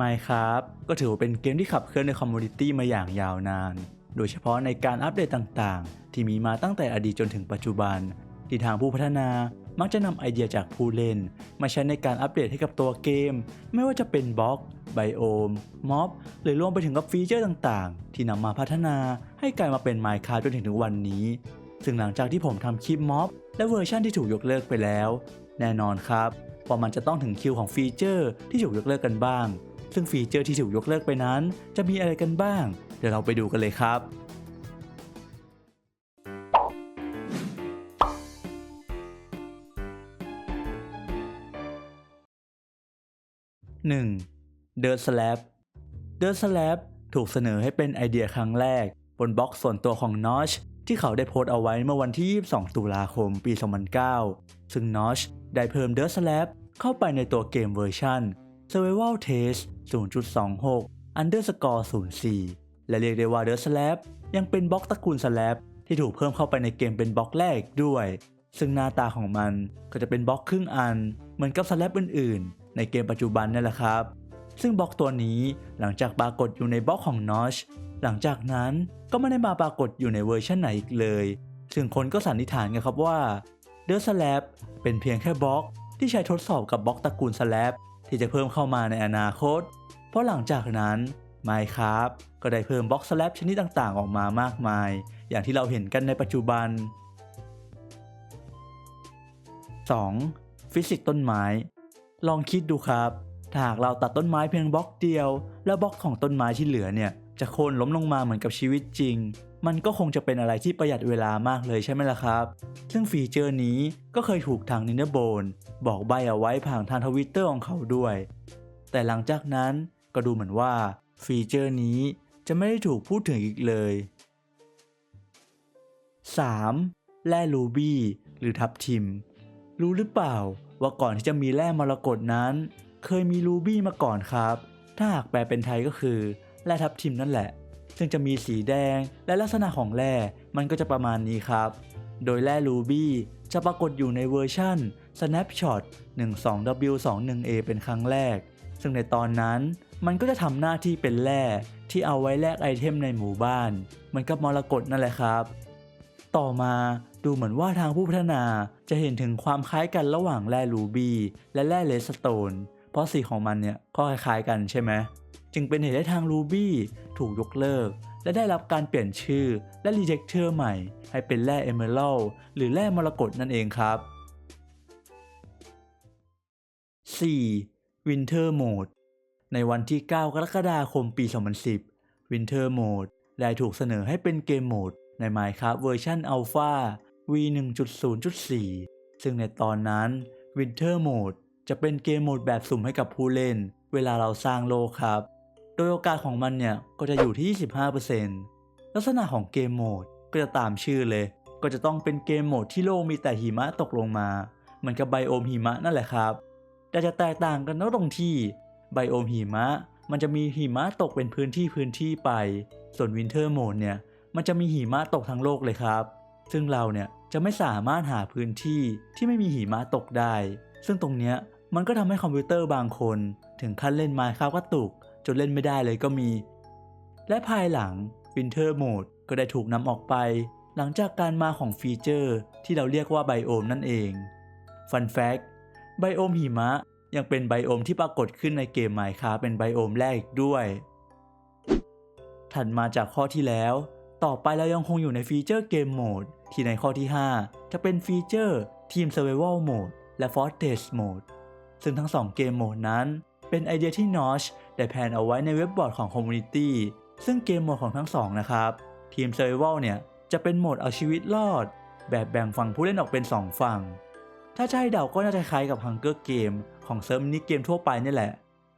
Minecraft ก็ถือว่าเป็นเกมที่ขับเคลื่อนในคอมมูนิตี้มาอย่างยาวนาน โดยเฉพาะในการอัปเดตต่างๆ ที่มีมาตั้งแต่อดีตจนถึงปัจจุบัน ที่ทางผู้พัฒนามักจะนำไอเดียจากผู้เล่น มาใช้ในการอัปเดตให้กับตัวเกม ไม่ว่าจะเป็นบล็อก ไบโอม ม็อบ หรือรวมไปถึงกับฟีเจอร์ต่างๆ ที่นำมาพัฒนาให้กลายมาเป็น Minecraft จนถึงทุกวันนี้ ซึ่งหลังจากที่ผมทำคลิปม็อบ และเวอร์ชันที่ถูกยกเลิกไปแล้ว แน่นอนครับว่ามันจะต้องถึงคิวของฟีเจอร์ที่ถูกยกเลิกกันบ้าง ซึ่งฟีเจอร์ที่ถูกยกเลิกไปนั้น จะมีอะไรกันบ้าง เดี๋ยวเราไปดูกันเลยครับ 1. Dirt Slab Dirt Slab ถูกเสนอให้เป็นไอเดียครั้งแรก บนบล็อกส่วนตัวของ Notch ที่เขาได้โพสต์เอาไว้เมื่อวันที่ 22 ตุลาคมปี 2009 ซึ่ง Notch ได้เพิ่ม Dirt Slab เข้าไปในตัวเกมเวอร์ชัน Survival Test 0.26 Underscore 04 และเรียกได้ว่า Dirt Slab ยังเป็นบล็อกตระกูล Slab ที่ถูกเพิ่มเข้าไปในเกมเป็นบล็อกแรกด้วย ซึ่งหน้าตาของมันก็จะเป็นบล็อกครึ่งอัน เหมือนกับสแลบอื่นๆ ในเกมปัจจุบันนี่แหละครับ ซึ่งบล็อกตัวนี้หลังจากปรากฏอยู่ในบล็อกของ Notch หลังจากนั้นก็ไม่ได้มาปรากฏอยู่ในเวอร์ชันไหนอีกเลย ซึ่งคนก็สันนิษฐานกันครับว่า The Slab เป็นเพียงแค่บล็อกที่ใช้ทดสอบกับบล็อกตระกูล Slab ที่จะเพิ่มเข้ามาในอนาคต เพราะหลังจากนั้น Minecraft ก็ได้เพิ่มบล็อกสแลปชนิดต่างๆ ออกมามากมาย อย่างที่เราเห็นกันในปัจจุบัน 2. ฟิสิกส์ต้นไม้ ลองคิดดูครับ ถ้าหากเราตัดต้นไม้เพียงบล็อกเดียว แล้วบล็อกของต้นไม้ที่เหลือเนี่ย จะโค่นล้มลงมาเหมือนกับชีวิตจริง มันก็คงจะเป็นอะไรที่ประหยัดเวลามากเลยใช่ไหมล่ะครับ ซึ่งฟีเจอร์นี้ก็เคยถูกทางนินเนอร์โบนบอกใบเอาไว้ผ่านทางทวิตเตอร์ของเขาด้วย แต่หลังจากนั้นก็ดูเหมือนว่าฟีเจอร์นี้จะไม่ได้ถูกพูดถึงอีกเลย 3. แร่รูบี้หรือทับทิม รู้หรือเปล่าว่าก่อนที่จะมีแร่มรกตนั้น เคยมีรูบี้มาก่อนครับ ถ้าหากแปลเป็นไทยก็คือ แร่ทับทิมนั่นแหละ ซึ่งจะมีสีแดงและลักษณะของแร่มันก็จะประมาณนี้ครับ โดยแร่รูบี้จะปรากฏอยู่ในเวอร์ชั่น Snapshot 12W21A เป็นครั้งแรก ซึ่งในตอนนั้นมันก็จะทำหน้าที่เป็นแร่ที่เอาไว้แลกไอเทมในหมู่บ้าน เหมือนกับมรกตนั่นแหละครับ ต่อมาดูเหมือนว่าทางผู้พัฒนาจะเห็นถึงความคล้ายกันระหว่างแร่รูบี้และแร่เลสโตน เพราะสีของมันเนี่ยก็คล้ายๆกันใช่ไหม จึงเป็นเหตุให้ทางรูบี้ถูกยกเลิก และได้รับการเปลี่ยนชื่อและรีเจคเตอร์ใหม่ ให้เป็นแร่เอเมอรัลหรือแร่มรกตนั่นเองครับ 4. Winter Mode ในวันที่ 9 กรกฎาคมปี 2010 Winter Mode ได้ถูกเสนอให้เป็นเกมโหมดใน Minecraft เวอร์ชัน Alpha V 1.0.4 ซึ่งในตอนนั้น Winter Mode จะเป็นเกมโหมดแบบสุ่มให้กับผู้เล่น เวลาเราสร้างโลกครับ โดยโอกาสของมันเนี่ยก็จะอยู่ที่ 25%ลักษณะของเกมโหมดก็จะตามชื่อเลย ก็จะต้องเป็นเกมโหมดที่โลกมีแต่หิมะตกลงมา เหมือนกับไบโอมหิมะนั่นแหละครับ แต่จะแตกต่างกันตรงที่ไบโอมหิมะ มันจะมีหิมะตกเป็นพื้นที่พื้นที่ไป ส่วนวินเทอร์โหมดเนี่ยมันจะมีหิมะตกทั้งโลกเลยครับ ซึ่งเราเนี่ยจะไม่สามารถหาพื้นที่ที่ไม่มีหิมะตกได้ ซึ่งตรงเนี้ยมันก็ทำให้คอมพิวเตอร์บางคน ถึงขั้นเล่นไมค์ครับกระตุก จนเล่นไม่ได้เลยก็มี และภายหลัง Winter Mode ก็ได้ถูกนำออกไป หลังจากการมาของฟีเจอร์ที่เราเรียกว่าไบโอมนั่นเอง Fun Fact ไบโอมหิมะยังเป็นไบโอมที่ปรากฏขึ้นในเกม Minecraft เป็นไบโอมแรกอีกด้วย ถัดมาจากข้อที่แล้ว ต่อไปเรายังคงอยู่ในฟีเจอร์เกมโหมดที่ในข้อที่ 5 จะเป็นฟีเจอร์ทีม Survival Mode และ Fortress Mode ซึ่งทั้ง 2 เกมโหมดนั้น เป็นไอเดียที่ Notch ได้แผนเอาไว้ในเว็บบอร์ดของคอมมูนิตี้ซึ่งเกมโหมดของทั้งสองนะครับ ทีม Survival เนี่ย จะเป็นโหมดเอาชีวิตรอด แบบแบ่งฝั่งผู้เล่นออกเป็น 2 ฝั่ง ถ้าให้เดาก็น่าจะคล้ายกับ Hunger Game ของเซิร์ฟมินิเกมทั่วไปนี่แหละ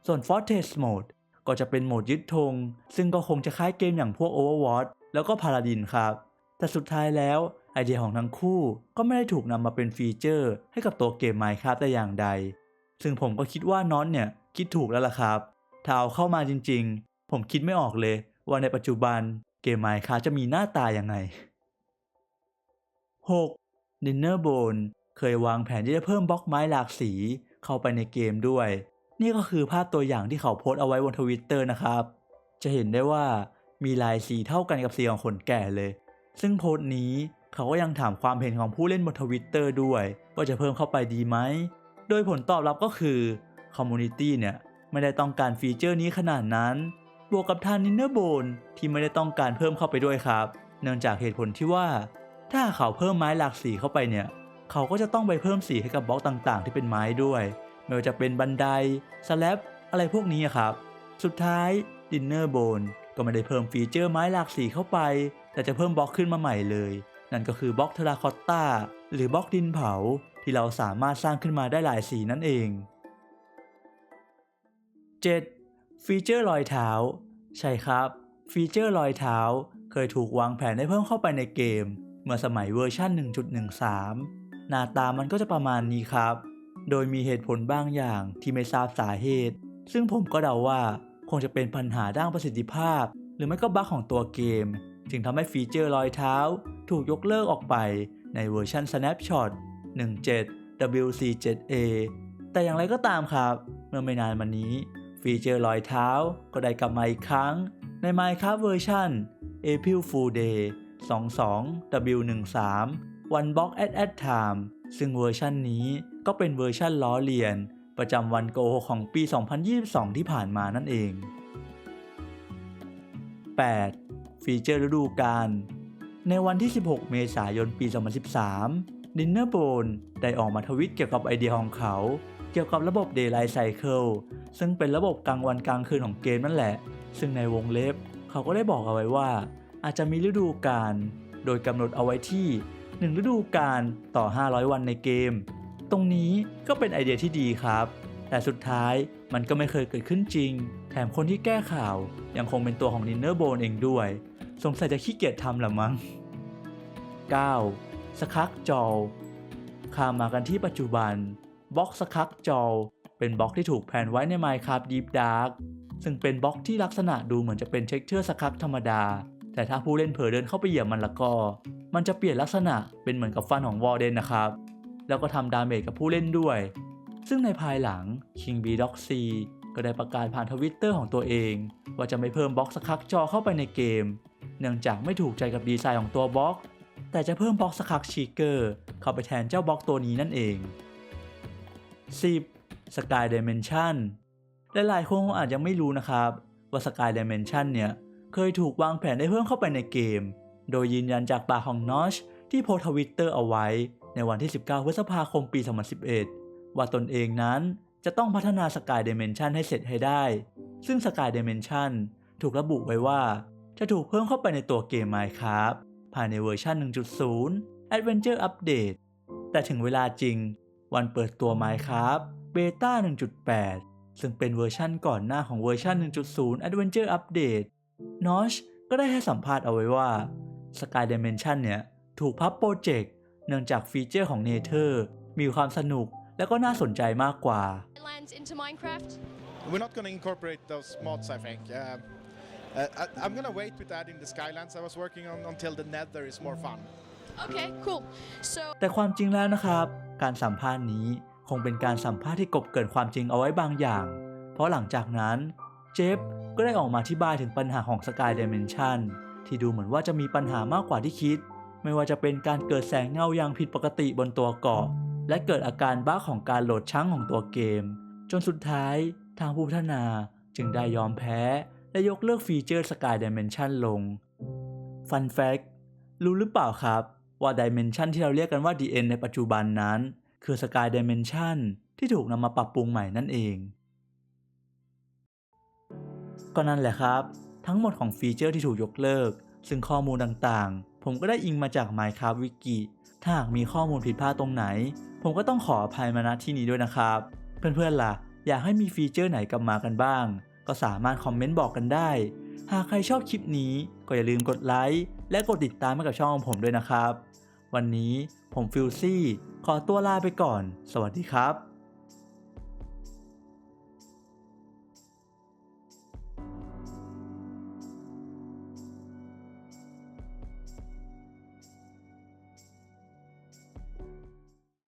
ส่วน Fortress Mode ก็จะเป็นโหมดยึดธงซึ่งก็คงจะคล้ายเกมอย่างพวก Overwatch แล้วก็ Paladin ครับ แต่สุดท้ายแล้วไอเดียของทั้งคู่ก็ไม่ได้ถูกนำมาเป็นฟีเจอร์ ให้กับตัวเกม Minecraft แต่อย่างใด ซึ่งผมก็คิดว่าน็อตเนี่ยคิดถูกแล้วล่ะครับ ถ้าเอาเข้ามาจริงๆ ผมคิดไม่ออกเลยว่าในปัจจุบันเกม Minecraft จะมีหน้าตายังไง 6. Dinner Bone เคยวางแผนที่จะเพิ่มบล็อกไม้หลากสีเข้าไปในเกมด้วย นี่ก็คือภาพตัวอย่างที่เขาโพสต์เอาไว้บนทวิตเตอร์นะครับ จะเห็นได้ว่ามีลายสีเท่ากันกับสีของคนแก่เลย ซึ่งโพสต์นี้เขาก็ยังถามความเห็นของผู้เล่นบนทวิตเตอร์ด้วย ว่าจะเพิ่มเข้าไปดีไหม โดยผลตอบรับก็คือคอมมูนิตี้เนี่ย ไม่ได้ต้องการฟีเจอร์นี้ขนาดนั้น บวกกับทางนินเนอร์โบนที่ไม่ได้ต้องการเพิ่มเข้าไปด้วยครับ เนื่องจากเหตุผลที่ว่า ถ้าเขาเพิ่มไม้หลากสีเข้าไปเนี่ย เขาก็จะต้องไปเพิ่มสีให้กับบล็อกต่างๆ ที่เป็นไม้ด้วย ไม่ว่าจะเป็นบันไดสแลบอะไรพวกนี้ครับ สุดท้ายดินเนอร์โบนก็ไม่ได้เพิ่มฟีเจอร์ไม้หลากสีเข้าไป แต่จะเพิ่มบล็อกขึ้นมาใหม่เลย นั่นก็คือบล็อกเทราคอตตาหรือบล็อกดินเผาที่เราสามารถสร้างขึ้นมาได้หลายสีนั่นเอง 7. ฟีเจอร์รอยเท้า ใช่ครับ ฟีเจอร์รอยเท้า เคยถูกวางแผนให้เพิ่มเข้าไปในเกม เมื่อสมัยเวอร์ชัน1.13 หน้าตามันก็จะประมาณนี้ครับ โดยมีเหตุผลบางอย่างที่ไม่ทราบสาเหตุ ซึ่งผมก็เดาว่าคงจะเป็นปัญหาด้านประสิทธิภาพ หรือไม่ก็บั๊กของตัวเกม จึงทำให้ฟีเจอร์รอยเท้า ถูกยกเลิกออกไปในเวอร์ชัน Snapshot 17 WC7A แต่อย่างไรก็ตามครับ เมื่อไม่นานมานี้ ฟีเจอร์รอยเท้าก็ได้กลับมาอีกครั้ง ใน Minecraft เวอร์ชัน April Fool Day 22 W13 One Block at at Time ซึ่งเวอร์ชันนี้ก็เป็นเวอร์ชันล้อเลียน ประจำวันโกหกของปี 2022 ที่ผ่านมานั่นเอง 8. ฟีเจอร์ฤดูกาลในวันที่ 16 เมษายนปี 2013 ดินเนอร์โบนได้ออกมาทวิตเกี่ยวกับไอเดียของเขา เกี่ยวกับระบบ Daylight Cycle ซึ่งเป็นระบบกลางวันกลางคืนของเกมนั่นแหละ ซึ่งในวงเล็บเขาก็ได้บอกเอาไว้ว่า อาจจะมีฤดูกาลโดยกำหนดเอาไว้ที่ 1 ฤดูกาลต่อ 500 วันในเกม ตรงนี้ก็เป็นไอเดียที่ดีครับ แต่สุดท้ายมันก็ไม่เคยเกิดขึ้นจริง แถมคนที่แก้ข่าวยังคงเป็นตัวของนินเนอร์โบนเองด้วย สงสัยจะขี้เกียจทำละมั้ง 9. สคักจอลข้ามากันที่ปัจจุบัน บล็อกสคักจอลเป็นบล็อกที่ถูกแผนไว้ใน Minecraft Deep Dark ซึ่งเป็นบล็อกที่ลักษณะดูเหมือนจะเป็นเท็กเจอร์สคักธรรมดา แต่ถ้าผู้เล่นเผลอเดินเข้าไปเหยียบมันละก็ มันจะเปลี่ยนลักษณะเป็นเหมือนกับฟันของวอร์เดนนะครับ แล้วก็ทำดาเมจกับผู้เล่นด้วย ซึ่งในภายหลัง King B Doc C ก็ได้ประกาศผ่านทวิตเตอร์ของตัวเอง ว่าจะไม่เพิ่มบล็อกสคักจอเข้าไปในเกม เนื่องจากไม่ถูกใจกับดีไซน์ของตัวบล็อก แต่จะเพิ่มบล็อกสคักชีเกอร์เข้าไปแทนเจ้าบล็อกตัวนี้นั่นเอง 10. Sky Dimension หลายๆคนคงอาจยังไม่รู้นะครับ ว่า Sky Dimension เนี่ย เคยถูกวางแผนได้เพิ่มเข้าไปในเกม โดยยืนยันจากปากของนอชที่โพสทวิตเตอร์เอาไว้ ในวันที่ 19 พฤษภาคมปี 2011 ว่าตนเองนั้นจะต้องพัฒนา Sky Dimension ให้เสร็จให้ได้ ซึ่ง Sky Dimension ถูกระบุไว้ว่า จะถูกเพิ่มเข้าไปในตัวเกม Minecraft ภายในเวอร์ชัน1.0 Adventure Update แต่ถึงเวลาจริง วันเปิดตัว Minecraft Beta 1.8 ซึ่งเป็นเวอร์ชั่นก่อนหน้าของเวอร์ชัน1.0 Adventure Update Notch ก็ได้ให้สัมภาษณ์เอาไว้ว่า Sky Dimension เนี่ย ถูกพับโปรเจกต์เนื่องจากฟีเจอร์ของ Nether มีความสนุกและก็น่าสนใจมากกว่า lands into Minecraft. We're not going to incorporate those mods, I think. Um, uh, I, I'm going to wait with adding the Skylands I was working on until the Nether is more fun. Okay, cool. So แต่ความจริงแล้วนะครับ การสัมภาษณ์นี้คงเป็นการสัมภาษณ์ที่กบเกินความจริงเอาไว้บางอย่าง เพราะหลังจากนั้น เจฟก็ได้ออกมาอธิบายถึงปัญหาของ Sky Dimension ที่ดูเหมือนว่าจะมีปัญหามากกว่าที่คิด ไม่ว่าจะเป็นการเกิดแสงเงาอย่างผิดปกติบนตัวเกาะ และเกิดอาการบ้าของการโหลดชั้งของตัวเกม จนสุดท้ายทางผู้พัฒนาจึงได้ยอมแพ้ และยกเลิกฟีเจอร์ Sky Dimension ลง Fun Fact รู้หรือเปล่าครับ ว่า Dimension ที่เราเรียกกันว่า DN ในปัจจุบันนั้น คือ Sky Dimension ที่ถูกนำมาปรับปรุงใหม่นั่นเอง ก็นั่นแหละครับ ทั้งหมดของฟีเจอร์ที่ถูกยกเลิก ซึ่งข้อมูลต่างๆ ผมก็ได้อิงมาจาก Minecraft Wiki ถ้าหากมีข้อมูลผิดพลาดตรงไหน ผมก็ต้องขออภัยมาณที่นี้ด้วยนะครับ เพื่อนๆล่ะ อยากให้มีฟีเจอร์ไหนกลับมากันบ้าง ก็สามารถคอมเมนต์บอกกันได้ หากใครชอบคลิปนี้ก็อย่าลืมกดไลค์และกดติดตามให้กับช่องของผมด้วยนะครับ วันนี้ผมฟิลซี่ ขอตัวลาไปก่อน สวัสดีครับ